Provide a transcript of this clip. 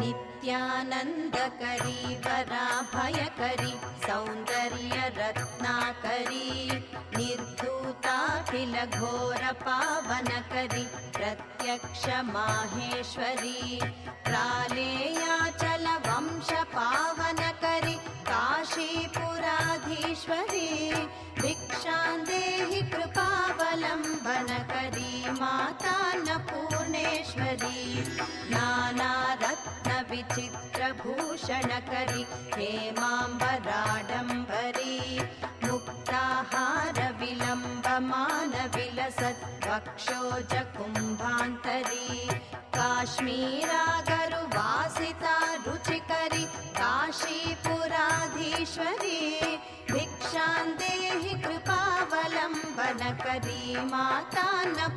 नित्यानन्दकरी वराभयकरी सौन्दर्यरत्नाकरी निर्धूताखिलघोरपावनकरी प्रत्यक्ष माहेश्वरी प्रालेयाचलवंशपावनकरि काशीपुराधीश्वरी भिक्षां देहि कृपावलम्बनकरी मातान्नपूर्णेश्वरी नानारत्नविचित्रभूषणकरि हेमाम्बराडम्बरी मुक्ताहारविलम्बमानविलसत् वक्षोज कुम्भान्तरी काश्मीरागरुवासिता रुचिकरि काशीपुराधीश्वरी भिक्षां देहि कृपावलम्बनकरी मातान्नपूर्णेश्वरी